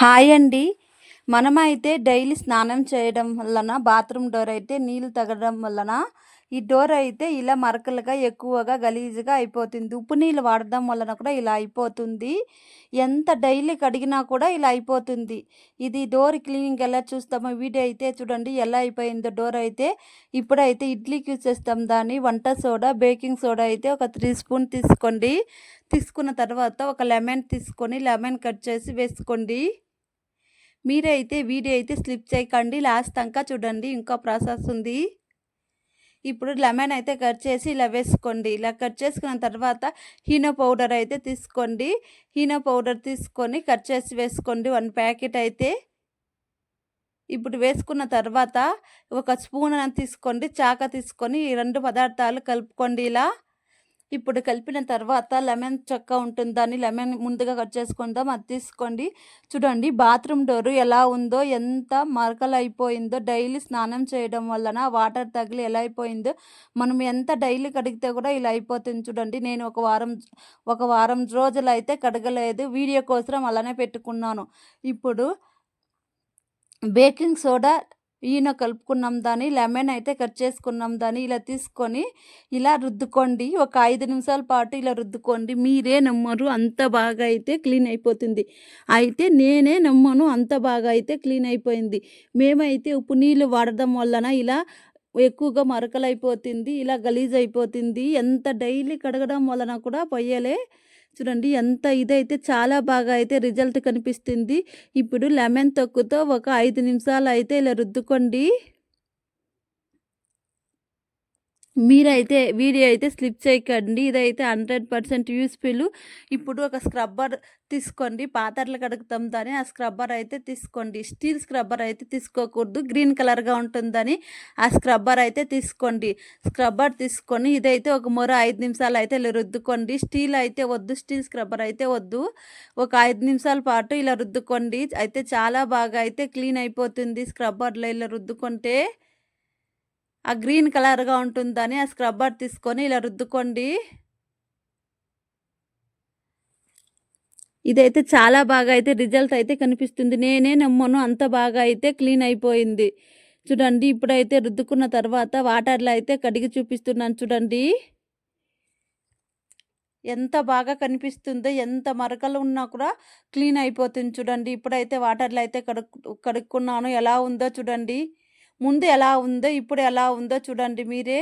Hi అండి. మనమైతే daily స్నానం చేయడం వలన బాత్రూమ్ డోర్ అయితే నీళ్ళు తగ్గడం వలన ఈ డోర్ అయితే ఇలా మరకలుగా ఎక్కువగా గలీజుగా అయిపోతుంది. ఉప్పు నీళ్ళు వాడడం వలన కూడా ఇలా అయిపోతుంది. ఎంత డైలీ కడిగినా కూడా ఇలా అయిపోతుంది. ఇది డోర్ క్లీనింగ్ ఎలా చూస్తామో వీడియో అయితే చూడండి. ఎలా అయిపోయిందో డోర్ అయితే ఇప్పుడైతే ఇడ్లీకి యూజ్ చేస్తాం దాన్ని. వంట సోడా బేకింగ్ సోడా అయితే ఒక త్రీ స్పూన్ తీసుకోండి. తీసుకున్న తర్వాత ఒక లెమన్ తీసుకొని లెమన్ కట్ చేసి వేసుకోండి. మీరైతే వీడియో అయితే స్లిప్ చేయకండి. లాస్ట్ అంకా చూడండి. ఇంకా ప్రాసెస్ ఉంది. ఇప్పుడు లెమన్ అయితే కట్ చేసి ఇలా వేసుకోండి. ఇలా కట్ చేసుకున్న తర్వాత హీనో పౌడర్ అయితే తీసుకోండి. హీనో పౌడర్ తీసుకొని కట్ చేసి వేసుకోండి. వన్ ప్యాకెట్ అయితే. ఇప్పుడు వేసుకున్న తర్వాత ఒక స్పూన్ తీసుకోండి. చాక తీసుకొని ఈ రెండు పదార్థాలు కలుపుకోండి ఇలా. ఇప్పుడు కలిపిన తర్వాత లెమన్ చక్క ఉంటుంది. దాన్ని లెమన్ ముందుగా కట్ చేసుకుందాం. అది తీసుకోండి. చూడండి బాత్రూమ్ డోర్ ఎలా ఉందో ఎంత మరకలు అయిపోయిందో డైలీ స్నానం చేయడం వలన వాటర్ తగిలి ఎలా అయిపోయిందో మనం ఎంత డైలీ కడిగితే కూడా ఇలా అయిపోతుంది చూడండి. నేను ఒక వారం ఒక వారం రోజులు అయితే కడగలేదు. వీడియో కోసం అలానే పెట్టుకున్నాను. ఇప్పుడు బేకింగ్ సోడా ఈయన కలుపుకున్నాం దాన్ని లెమన్ అయితే కట్ చేసుకున్నాం దాన్ని ఇలా తీసుకొని ఇలా రుద్దుకోండి. ఒక ఐదు నిమిషాల పాటు ఇలా రుద్దుకోండి. మీరే నమ్మరు అంత బాగా అయితే క్లీన్ అయిపోతుంది. అయితే నేనే నమ్మను అంత బాగా అయితే క్లీన్ అయిపోయింది. మేమైతే ఉప్పు నీళ్ళు వాడడం వలన ఇలా ఎక్కువగా మరకలైపోతుంది ఇలా గలీజ్ అయిపోతుంది ఎంత డైలీ కడగడం వలన కూడా పొయ్యలే చూడండి ఎంత ఇదైతే చాలా బాగా అయితే రిజల్ట్ కనిపిస్తుంది. ఇప్పుడు లెమన్ తొక్కుతో ఒక ఐదు నిమిషాలు అయితే ఇలా రుద్దుకోండి. మీరైతే వీడియో అయితే స్లిప్ చేయకండి. ఇదైతే హండ్రెడ్ పర్సెంట్ యూస్ఫుల్. ఇప్పుడు ఒక స్క్రబ్బర్ తీసుకోండి. పాత్రలు కడుగుతాం దాని ఆ స్క్రబ్బర్ అయితే తీసుకోండి. స్టీల్ స్క్రబ్బర్ అయితే తీసుకోకూడదు. గ్రీన్ కలర్గా ఉంటుందని ఆ స్క్రబ్బర్ అయితే తీసుకోండి. స్క్రబ్బర్ తీసుకొని ఇదైతే ఒక మరో ఐదు నిమిషాలు అయితే ఇలా రుద్దుకోండి. స్టీల్ అయితే వద్దు. స్టీల్ స్క్రబ్బర్ అయితే వద్దు. ఒక ఐదు నిమిషాల పాటు ఇలా రుద్దుకోండి. అయితే చాలా బాగా అయితే క్లీన్ అయిపోతుంది స్క్రబ్బర్లో ఇలా రుద్దుకుంటే. ఆ గ్రీన్ కలర్గా ఉంటుందని ఆ స్క్రబ్బర్ తీసుకొని ఇలా రుద్దుకోండి. ఇదైతే చాలా బాగా అయితే రిజల్ట్ అయితే కనిపిస్తుంది. నేనే నమ్మను అంత బాగా అయితే క్లీన్ అయిపోయింది. చూడండి ఇప్పుడైతే రుద్దుకున్న తర్వాత వాటర్లో అయితే కడిగి చూపిస్తున్నాను చూడండి. ఎంత బాగా కనిపిస్తుందో ఎంత మరకలు ఉన్నా కూడా క్లీన్ అయిపోతుంది చూడండి. ఇప్పుడైతే వాటర్లో అయితే కడుక్కు కడుక్కున్నాను. ఎలా ఉందో చూడండి. ముందు ఎలా ఉందో ఇప్పుడు ఎలా ఉందో చూడండి మీరే.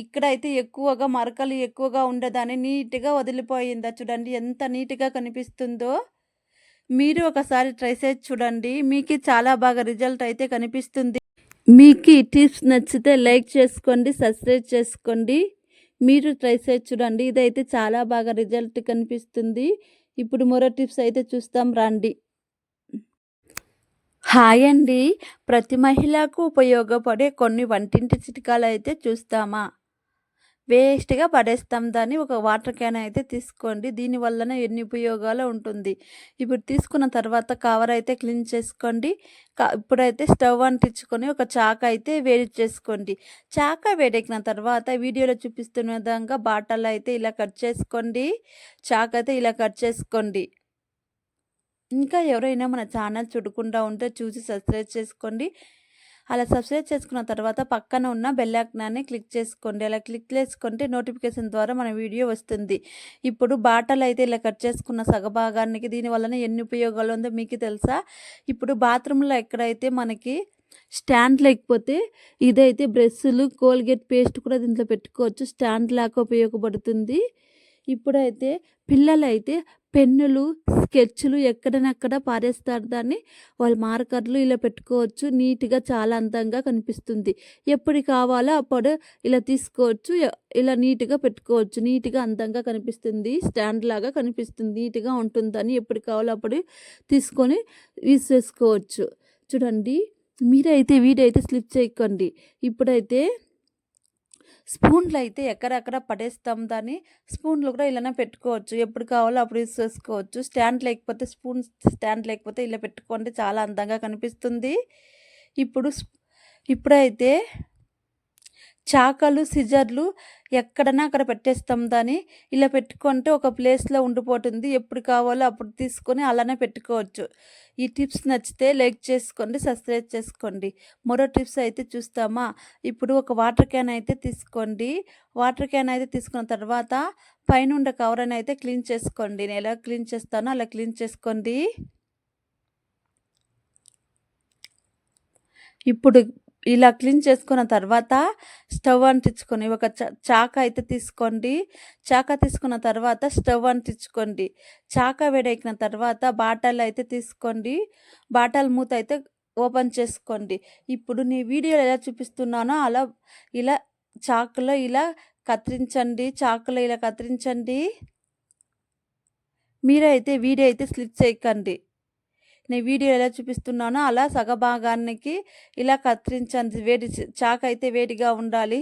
ఇక్కడైతే ఎక్కువగా మరకలు ఎక్కువగా ఉండదని నీట్గా వదిలిపోయిందా చూడండి. ఎంత నీట్గా కనిపిస్తుందో. మీరు ఒకసారి ట్రై చేసి చూడండి. మీకు చాలా బాగా రిజల్ట్ అయితే కనిపిస్తుంది. మీకు ఈ టిప్స్ నచ్చితే లైక్ చేసుకోండి సబ్స్క్రైబ్ చేసుకోండి. మీరు ట్రై చేసి చూడండి. ఇదైతే చాలా బాగా రిజల్ట్ కనిపిస్తుంది. ఇప్పుడు మరో టిప్స్ అయితే చూస్తాం. రండి. హాయ్ అండి. ప్రతి మహిళకు ఉపయోగపడే కొన్ని వంటింటి చిట్కాలు అయితే చూస్తామా? వేస్ట్గా పడేస్తాం. దాన్ని ఒక వాటర్ క్యాన్ అయితే తీసుకోండి. దీనివల్లనే ఎన్ని ఉపయోగాలు ఉంటుంది. ఇప్పుడు తీసుకున్న తర్వాత కవర్ అయితే క్లీన్ చేసుకోండి. ఇప్పుడైతే స్టవ్ అంటించుకొని ఒక చాక అయితే వేడి చేసుకోండి. చాక వేడెక్కిన తర్వాత వీడియోలో చూపిస్తున్న విధంగా బాటలు అయితే ఇలా కట్ చేసుకోండి. చాక అయితే ఇలా కట్ చేసుకోండి. ఇంకా ఎవరైనా మన ఛానల్ చూడకుండా ఉంటే చూసి సబ్స్క్రైబ్ చేసుకోండి. అలా సబ్స్క్రైబ్ చేసుకున్న తర్వాత పక్కన ఉన్న బెల్ ఐకనాన్ని క్లిక్ చేసుకోండి. అలా క్లిక్ చేసుకుంటే నోటిఫికేషన్ ద్వారా మన వీడియో వస్తుంది. ఇప్పుడు బాటలు అయితే ఇలా కట్ చేసుకున్న సగభాగానికి దీనివలన ఎన్ని ఉపయోగాలు ఉందో మీకు తెలుసా? ఇప్పుడు బాత్రూంలో ఎక్కడైతే మనకి స్టాండ్ లేకపోతే ఇదైతే బ్రష్లు కోల్గేట్ పేస్ట్ కూడా దీంట్లో పెట్టుకోవచ్చు. స్టాండ్ లాగా ఉపయోగపడుతుంది. ఇప్పుడైతే పిల్లలైతే పెన్నులు స్కెచ్లు ఎక్కడనక్కడ పారేస్తారు. దాన్ని వాళ్ళ మార్కర్లు ఇలా పెట్టుకోవచ్చు. నీట్గా చాలా అందంగా కనిపిస్తుంది. ఎప్పుడు కావాలో అప్పుడు ఇలా తీసుకోవచ్చు. ఇలా నీట్గా పెట్టుకోవచ్చు. నీట్గా అందంగా కనిపిస్తుంది. స్టాండ్ లాగా కనిపిస్తుంది. నీట్గా ఉంటుందని ఎప్పుడు కావాలో అప్పుడు తీసుకొని యూస్ చేసుకోవచ్చు చూడండి మీరైతే వీడైతే స్లిప్ చేయకండి. ఇప్పుడైతే స్పూన్లు అయితే ఎక్కడెక్కడ పడేస్తాం దాన్ని? స్పూన్లు కూడా ఇలానే పెట్టుకోవచ్చు. ఎప్పుడు కావాలో అప్పుడు యూస్ చేసుకోవచ్చు. స్టాండ్ లేకపోతే స్పూన్ స్టాండ్ లేకపోతే ఇలా పెట్టుకుంటే చాలా అందంగా కనిపిస్తుంది. ఇప్పుడు ఇప్పుడైతే చాకలు సిజర్లు ఎక్కడన్నా అక్కడ పెట్టేస్తాం దాన్ని. ఇలా పెట్టుకుంటే ఒక ప్లేస్లో ఉండిపోతుంది. ఎప్పుడు కావాలో అప్పుడు తీసుకొని అలానే పెట్టుకోవచ్చు. ఈ టిప్స్ నచ్చితే లైక్ చేసుకోండి సబ్స్క్రైబ్ చేసుకోండి. మరో టిప్స్ అయితే చూస్తామా? ఇప్పుడు ఒక వాటర్ క్యాన్ అయితే తీసుకోండి. వాటర్ క్యాన్ అయితే తీసుకున్న తర్వాత పైన ఉండే కవర్ అని అయితే క్లీన్ చేసుకోండి. నేను ఎలా క్లీన్ చేస్తానో అలా క్లీన్ చేసుకోండి. ఇప్పుడు ఇలా క్లీన్ చేసుకున్న తర్వాత స్టవ్ అంటించుకొని ఒక చాక అయితే తీసుకోండి. చాక తీసుకున్న తర్వాత స్టవ్ అంటించుకోండి. చాక వేడెక్కిన తర్వాత బాటలు అయితే తీసుకోండి. బాటల్ మూత అయితే ఓపెన్ చేసుకోండి. ఇప్పుడు నీ వీడియోలో ఎలా చూపిస్తున్నానో అలా ఇలా చాకులో ఇలా కత్తిరించండి. చాకులో ఇలా కత్తిరించండి. మీరైతే వీడియో అయితే స్లిప్ చేయకండి. నేను వీడియో ఎలా చూపిస్తున్నానో అలా సగభాగానికి ఇలా కత్తిరించండి. వేడి చాక అయితే వేడిగా ఉండాలి.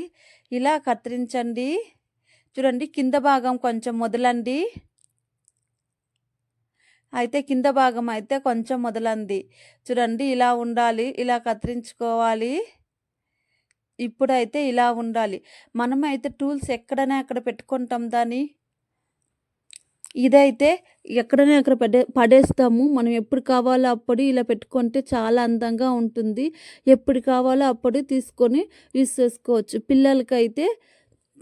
ఇలా కత్తిరించండి. చూడండి కింద భాగం కొంచెం మొదలండి. అయితే కింద భాగం అయితే కొంచెం మొదలంది. చూడండి ఇలా ఉండాలి. ఇలా కత్తిరించుకోవాలి. ఇప్పుడైతే ఇలా ఉండాలి. మనమైతే టూల్స్ ఎక్కడైనా అక్కడ పెట్టుకుంటాం దాన్ని. ఇదైతే ఎక్కడైనా అక్కడ పడే పడేస్తాము. మనం ఎప్పుడు కావాలో అప్పుడు ఇలా పెట్టుకుంటే చాలా అందంగా ఉంటుంది. ఎప్పుడు కావాలో అప్పుడు తీసుకొని యూస్ చేసుకోవచ్చు. పిల్లలకైతే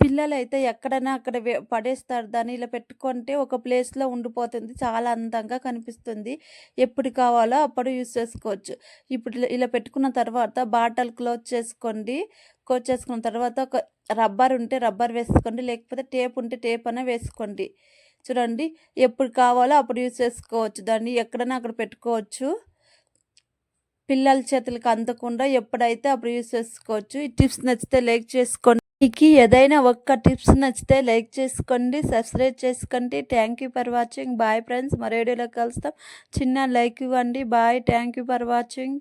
పిల్లలైతే ఎక్కడైనా అక్కడ పడేస్తారు. దాన్ని ఇలా పెట్టుకుంటే ఒక ప్లేస్లో ఉండిపోతుంది. చాలా అందంగా కనిపిస్తుంది. ఎప్పుడు కావాలో అప్పుడు యూస్ చేసుకోవచ్చు. ఇప్పుడు ఇలా పెట్టుకున్న తర్వాత బాటల్ క్లోజ్ చేసుకోండి. క్లోజ్ చేసుకున్న తర్వాత ఒక రబ్బర్ ఉంటే రబ్బర్ వేసుకోండి. లేకపోతే టేప్ ఉంటే టేప్ అయినా వేసుకోండి. చూడండి ఎప్పుడు కావాలో అప్పుడు యూస్ చేసుకోవచ్చు. దాన్ని ఎక్కడైనా అక్కడ పెట్టుకోవచ్చు. పిల్లల చేతులకు అందకుండా ఎప్పుడైతే అప్పుడు యూజ్ చేసుకోవచ్చు. ఈ టిప్స్ నచ్చితే లైక్ చేసుకోండి. మీకు ఏదైనా ఒక్క టిప్స్ నచ్చితే లైక్ చేసుకోండి సబ్స్క్రైబ్ చేసుకోండి. Thank you for watching bye friends మరో వీడియోలో కలుస్తాం. చిన్న లైక్ ఇవ్వండి. Bye thank you for watching